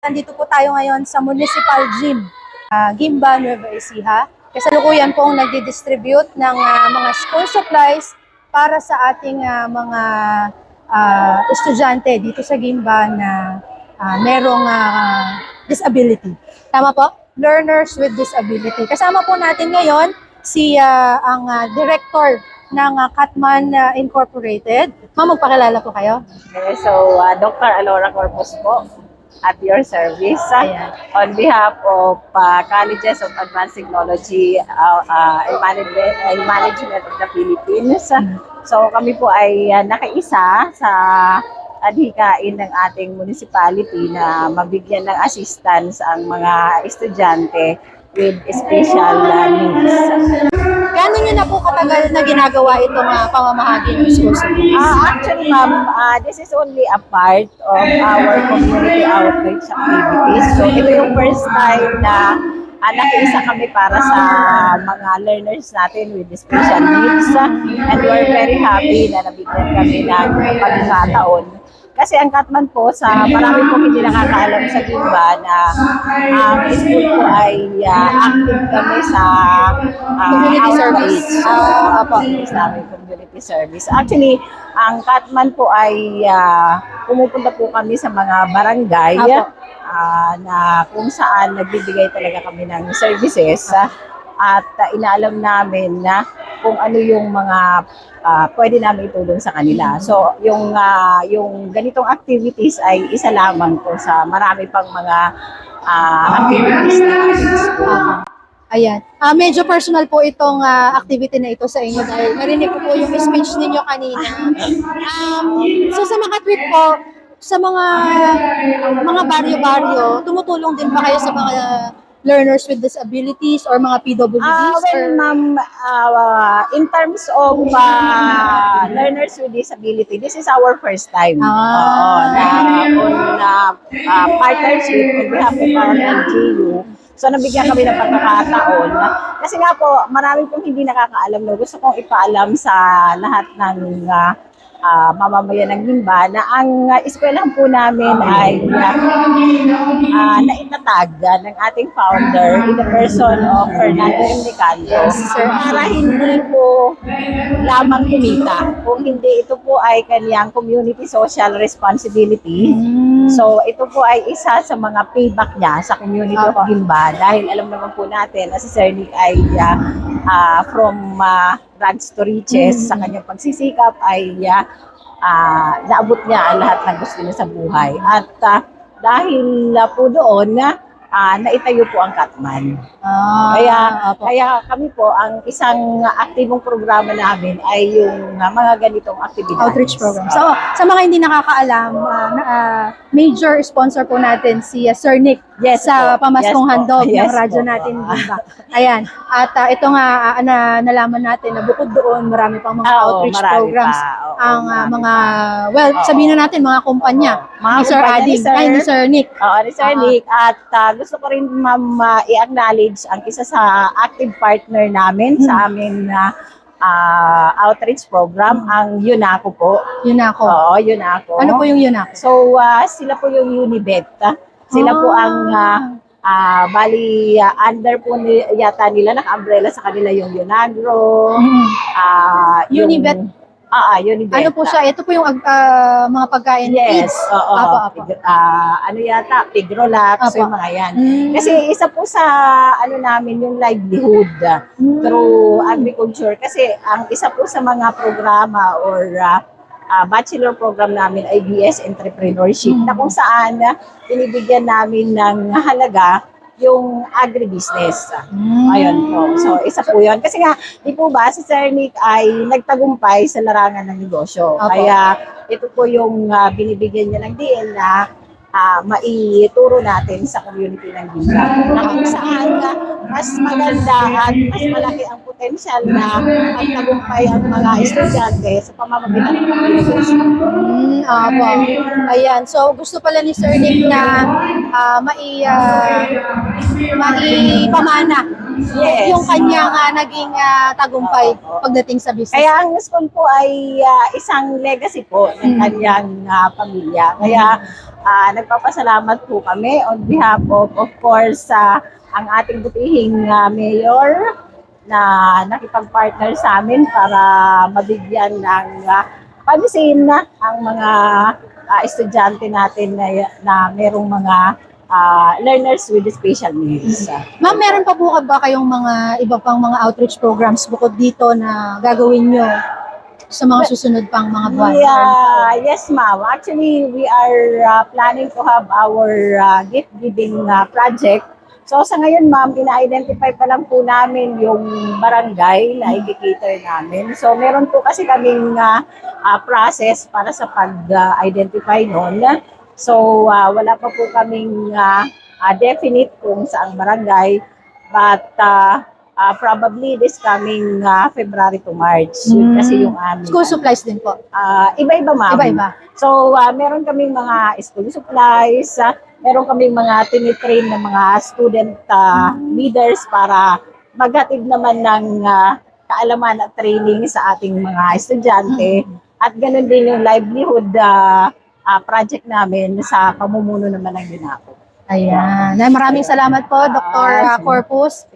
Nandito po tayo ngayon sa Municipal Gym, uh, Gimba, Nueva Ecija. Kasalukuyan pong nagdi-distribute ng ah, mga school supplies para sa ating ah, mga ah, estudyante dito sa Gimba na ah, merong ah, disability. Tama po? Learners with disability. Kasama po natin ngayon si ah, ang ah, director ng ah, Katman ah, Incorporated. Ma'am, magpakilala po kayo. Okay, so uh, Dr. Alora Corpus po at your service uh, Ayan. on behalf of uh, Colleges of Advanced Technology uh, uh, and, Management, and Management of the Philippines. So kami po ay uh, nakaisa sa adhikain ng ating municipality na mabigyan ng assistance ang mga estudyante with special uh, needs. Gaano nyo na po katagal na ginagawa itong uh, pamamahagi ng school? Ah, actually, ma'am, ah, this is only a part of our community outreach activities. So, ito yung first time na ah, nakiisa kami para sa mga learners natin with special needs. And we're very happy na nabigyan kami ng pagkakataon. Kasi ang Katman po, sa marami po hindi nakakaalam sa Gimba na ang school po ay ah, active kami sa ah, Community service. Ah, Apo, namin community service. Actually, ang Katman po ay ah, pumupunta po kami sa mga barangay ah, na kung saan nagbibigay talaga kami ng services ah, at ah, inaalam namin na kung ano yung mga ah, pwede namin itulong sa kanila. So, yung ah, yung ganitong activities ay isa lamang po sa marami pang mga ah, activities school. Ayan. Ah, medyo personal po itong ah, activity na ito sa inyo dahil narinig ko po yung speech ninyo kanina. Um, so sa mga tweet po, sa mga mga baryo-baryo, tumutulong din ba kayo sa mga learners with disabilities or mga PWDs? Ah, well, or- ma'am, ah, in terms of ah, learners with disability, this is our first time. Ah. Oo, na on ah, ah, partnership on behalf of our. So, nabigyan kami ng pagkakataon. Kasi nga po, marami pong hindi nakakaalam. No? Gusto kong ipaalam sa lahat ng ah, ah, mamamayan ng Gimba na ang uh, eskwelahan po namin ay ah, naitatag ah, ng ating founder in the person of Fernando M. Nicando Yes, sir. para hindi po lamang kumita. Kung hindi, ito po ay kanyang community social responsibility. Mm. So, ito po ay isa sa mga payback niya sa community of Apo. Gimba dahil alam naman po natin na si Sir Nick ay ah, ah, from ah, rags to riches Mm. sa kanyang pagsisikap ay ah, ah, naabot niya ang lahat ng gusto niya sa buhay. At ah, dahil ah, po doon, ah, naitayo po ang Katman. Ah, Kaya, opo. kaya kami po, ang isang aktibong programa namin ay yung ah, mga ganitong activities. outreach program. So, sa mga hindi nakakaalam, ah, na- ah, major sponsor po natin si ah, Sir Nick Yes sa po. pamaskong Yes handog ng Yes radyo po. natin, Viva. Ayan. At ah, ito nga, ah, na, nalaman natin na bukod doon, marami pang mga Ah, oo, outreach programs. pa. Oo, ang ah, marami mga, well, Oo. sabihin na natin, mga kumpanya. Oo. Mga ni Sir kumpanya ni Sir- ay ni Sir Nick. Oo, ni Sir Oo. Nick. At ah, gusto ko rin, ma'am, ah, i-acknowledge ang isa sa active partner namin sa amin na ah, outreach program, ang UNACO po. Yun ako. Oo, UNACO. Ano po yung yun ako? So, ah, sila po yung Unibet. ah. Sila po Ah. ang, ah, ah, bali, ah, under po ni, yata nila, naka-umbrella sa kanila yung Unagro. Mm. ah, yung- Unibet? Ah, ah, Unibet. Ano po siya? Ito po yung ah, mga pagkain Yes, feeds. oo. Apo, apo. Pig- ah, ano yata, Pigrolax, Apo. yung mga yan. Mm. Kasi isa po sa ano namin yung livelihood ah, Mm. through agriculture kasi ang isa po sa mga programa or ah, ah, bachelor program namin ay BS Entrepreneurship Mm. na kung saan ah, binibigyan namin ng halaga yung agribusiness. Mm. Ayun po. So, isa po yun. Kasi nga, di po ba, si Sir Nick ay nagtagumpay sa larangan ng negosyo. Apo. Kaya, ito po yung ah, binibigyan niya ng deal na ah, maituro natin sa community ng Gimba. Na kung saan ah, mas maganda at mas malaki ang potensyal na magtagumpay ang mga estudyante sa pamamagitan ng negosyo. Apo. Ayan. So, gusto pala ni Sir Nick na ah, mai, ah, maipamana Yes. yung kanyang ah, naging ah, tagumpay pagdating sa business. Kaya ang school po ay ah, isang legacy po ng Mm. kanyang ah, pamilya. Kaya ah, nagpapasalamat po kami on behalf of, of course, sa ang ating butihing ah, mayor na nakipag-partner sa amin para mabigyan ng ah, pansin na ang mga ah, estudyante natin na, na merong mga ah, learners with special needs. Ma'am, meron pa po ba kayong mga iba pang mga outreach programs bukod dito na gagawin nyo sa mga susunod pang mga buwan? Yeah, yes, ma'am. Actually, we are uh, planning to have our uh, gift giving uh, project. So sa ngayon, ma'am, ina-identify pa lang po namin yung barangay na i-cater namin. So meron po kasi kaming uh, uh, process para sa pag-identify nun. So uh, wala pa po kaming uh, uh, definite kung saang barangay. But uh, uh, probably this coming uh, February to March. Mm. kasi yung aming School supplies din po. Ah, iba-iba ma'am. Iba-iba. So, ah, meron kaming mga school supplies, ah, meron kaming mga tinitrain na mga student ah, leaders para maghatid naman ng ah, kaalaman at training sa ating mga estudyante. At ganun din yung livelihood ah, ah, project namin sa pamumuno naman ng UNAPO. Ayan. Ay, Maraming salamat po, Dr. Sige. Corpus.